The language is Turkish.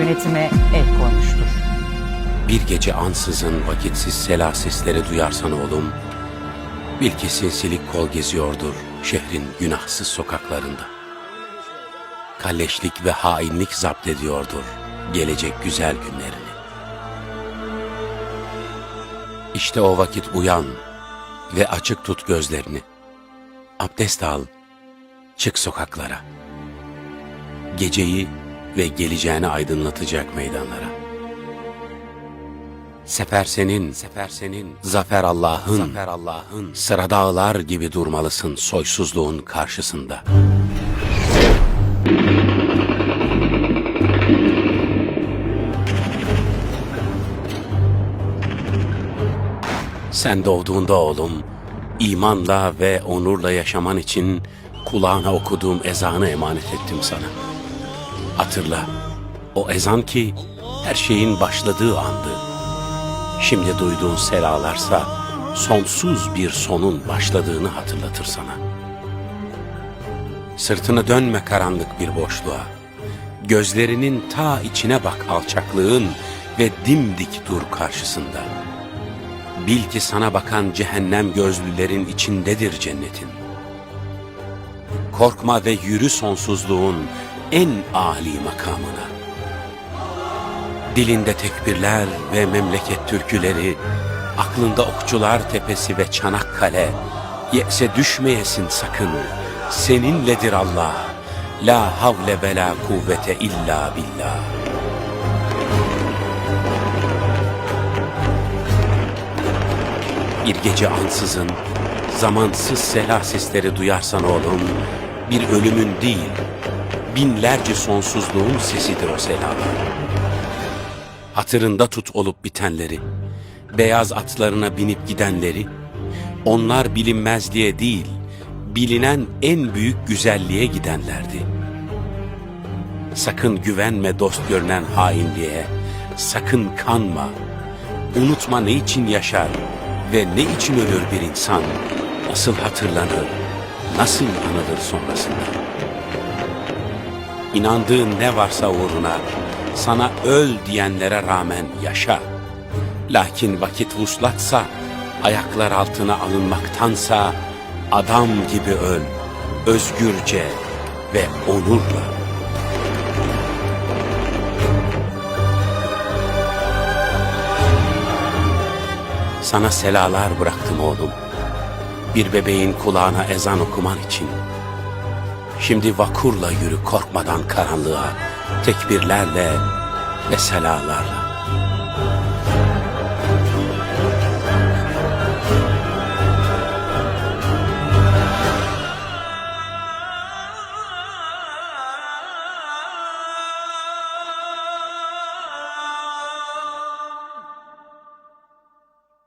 yönetime el koymuştur. Bir gece ansızın vakitsiz sela sesleri duyarsan oğlum, bil ki sinsilik kol geziyordur şehrin günahsız sokaklarında. Kalleşlik ve hainlik zapt ediyordur gelecek güzel günlerini. İşte o vakit uyan ve açık tut gözlerini. Abdest al, çık sokaklara. Geceyi ve geleceğini aydınlatacak meydanlara. Sefer senin, sefer senin, zafer Allah'ın, zafer Allah'ın. Sıra dağlar gibi durmalısın soysuzluğun karşısında. Sen doğduğunda oğlum, imanla ve onurla yaşaman için kulağına okuduğum ezanı emanet ettim sana. Hatırla, o ezan ki her şeyin başladığı andı. Şimdi duyduğun selalarsa sonsuz bir sonun başladığını hatırlatır sana. Sırtını dönme karanlık bir boşluğa. Gözlerinin ta içine bak alçaklığın ve dimdik dur karşısında. Bil ki sana bakan cehennem gözlülerin içindedir cennetin. Korkma ve yürü sonsuzluğun en âli makamına. Dilinde tekbirler ve memleket türküleri, aklında okçular tepesi ve Çanakkale, yekse düşmeyesin sakın, seninledir Allah, la havle ve la kuvvete illa billah. Bir gece ansızın, zamansız sela sesleri duyarsan oğlum, bir ölümün değil, binlerce sonsuzluğun sesidir o selalar. Hatırında tut olup bitenleri, beyaz atlarına binip gidenleri, onlar bilinmez diye değil, bilinen en büyük güzelliğe gidenlerdi. Sakın güvenme dost görünen hainliğe, sakın kanma, unutma ne için yaşar ve ne için ölür bir insan, nasıl hatırlanır, nasıl anılır sonrasında. İnandığın ne varsa uğruna, sana öl diyenlere rağmen yaşa. Lakin vakit vuslatsa, ayaklar altına alınmaktansa, adam gibi öl, özgürce ve onurla. Sana selalar bıraktım oğlum. Bir bebeğin kulağına ezan okuman için. Şimdi vakurla yürü korkmadan karanlığa, tekbirlerle ve selalarla.